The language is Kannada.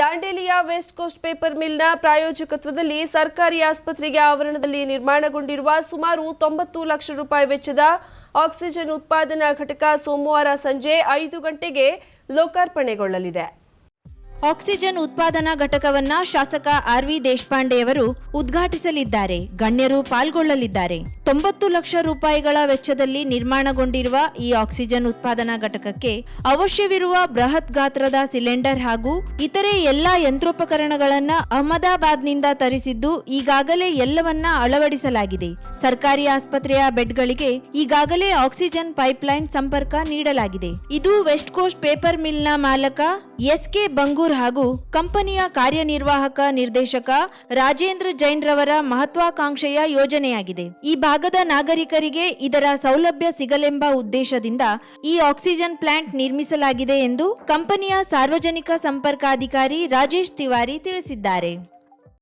ದಾಂಡೇಲಿಯ ವೆಸ್ಟ್ ಕೋಸ್ಟ್ ಪೇಪರ್ ಮಿಲ್ನ ಪ್ರಾಯೋಜಕತ್ವದಲ್ಲಿ ಸರ್ಕಾರಿ ಆಸ್ಪತ್ರೆಗೆ ಆವರಣದಲ್ಲಿ ನಿರ್ಮಾಣಗೊಂಡಿರುವ ಸುಮಾರು ತೊಂಬತ್ತು ಲಕ್ಷ ರೂಪಾಯಿ ವೆಚ್ಚದ ಆಕ್ಸಿಜನ್ ಉತ್ಪಾದನಾ ಘಟಕ ಸೋಮವಾರ ಸಂಜೆ ಐದು ಗಂಟೆಗೆ ಲೋಕಾರ್ಪಣೆಗೊಳ್ಳಲಿದೆ. ಆಕ್ಸಿಜನ್ ಉತ್ಪಾದನಾ ಘಟಕವನ್ನ ಶಾಸಕ ಆರ್ ವಿ ದೇಶಪಾಂಡೆಯವರು ಉದ್ಘಾಟಿಸಲಿದ್ದಾರೆ. ಗಣ್ಯರು ಪಾಲ್ಗೊಳ್ಳಲಿದ್ದಾರೆ. ತೊಂಬತ್ತು ಲಕ್ಷ ರೂಪಾಯಿಗಳ ವೆಚ್ಚದಲ್ಲಿ ನಿರ್ಮಾಣಗೊಂಡಿರುವ ಈ ಆಕ್ಸಿಜನ್ ಉತ್ಪಾದನಾ ಘಟಕಕ್ಕೆ ಅವಶ್ಯವಿರುವ ಬೃಹತ್ ಗಾತ್ರದ ಸಿಲಿಂಡರ್ ಹಾಗೂ ಇತರೆ ಎಲ್ಲಾ ಯಂತ್ರೋಪಕರಣಗಳನ್ನ ಅಹಮದಾಬಾದ್ನಿಂದ ತರಿಸಿದ್ದು ಈಗಾಗಲೇ ಎಲ್ಲವನ್ನ ಅಳವಡಿಸಲಾಗಿದೆ. ಸರ್ಕಾರಿ ಆಸ್ಪತ್ರೆಯ ಬೆಡ್ಗಳಿಗೆ ಈಗಾಗಲೇ ಆಕ್ಸಿಜನ್ ಪೈಪ್ಲೈನ್ ಸಂಪರ್ಕ ನೀಡಲಾಗಿದೆ. ಇದು ವೆಸ್ಟ್ ಕೋಸ್ಟ್ ಪೇಪರ್ ಮಿಲ್ನ ಮಾಲಕ ಎಸ್ ಕೆ ಬಂಗೂರ್ ಹಾಗೂ ಕಂಪನಿಯ ಕಾರ್ಯನಿರ್ವಾಹಕ ನಿರ್ದೇಶಕ ರಾಜೇಂದ್ರ ಜೈನ್ ರವರ ಮಹತ್ವಾಕಾಂಕ್ಷೆಯ ಯೋಜನೆಯಾಗಿದೆ. ಈ ಭಾಗದ ನಾಗರಿಕರಿಗೆ ಇದರ ಸೌಲಭ್ಯ ಸಿಗಲೆಂಬ ಉದ್ದೇಶದಿಂದ ಈ ಆಕ್ಸಿಜನ್ ಪ್ಲಾಂಟ್ ನಿರ್ಮಿಸಲಾಗಿದೆ ಎಂದು ಕಂಪನಿಯ ಸಾರ್ವಜನಿಕ ಸಂಪರ್ಕಾಧಿಕಾರಿ ರಾಜೇಶ್ ತಿವಾರಿ ತಿಳಿಸಿದ್ದಾರೆ.